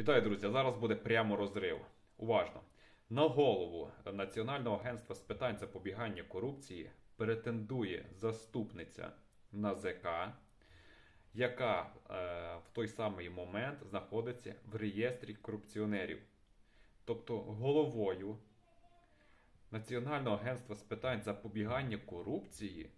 Вітаю, друзі! Зараз буде прямо розрив. Уважно. На голову Національного агентства з питань запобігання корупції претендує заступниця НАЗК, яка е, в той самий момент знаходиться в реєстрі корупціонерів. Тобто головою Національного агентства з питань запобігання корупції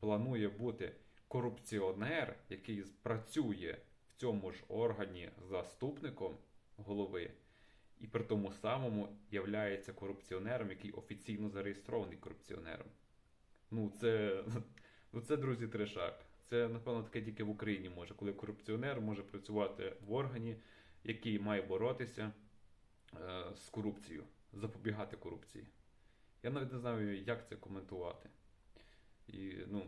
планує бути корупціонер, який працює цьому ж органі заступником голови, і при тому самому являється корупціонером, який офіційно зареєстрований корупціонером. Ну, це, ну, це друзі, трешак. Це, напевно, таке тільки в Україні може, коли корупціонер може працювати в органі, який має боротися е, з корупцією, запобігати корупції. Я навіть не знаю, як це коментувати. І, ну,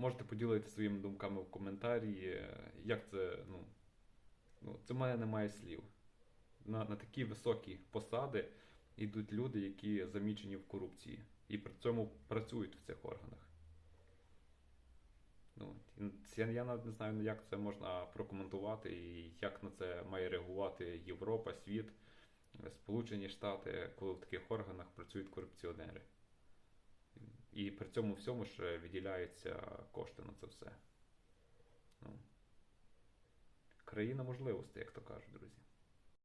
можете поділитися своїми думками в коментарі, як це, ну, ну це в мене немає слів. На, на такі високі посади йдуть люди, які замічені в корупції, і при цьому працюють в цих органах. Ну, я, я навіть не знаю, як це можна прокоментувати і як на це має реагувати Європа, світ, Сполучені Штати, коли в таких органах працюють корупціонери. І при цьому всьому ще виділяються кошти на це все. Ну, країна можливостей, як то кажуть, друзі.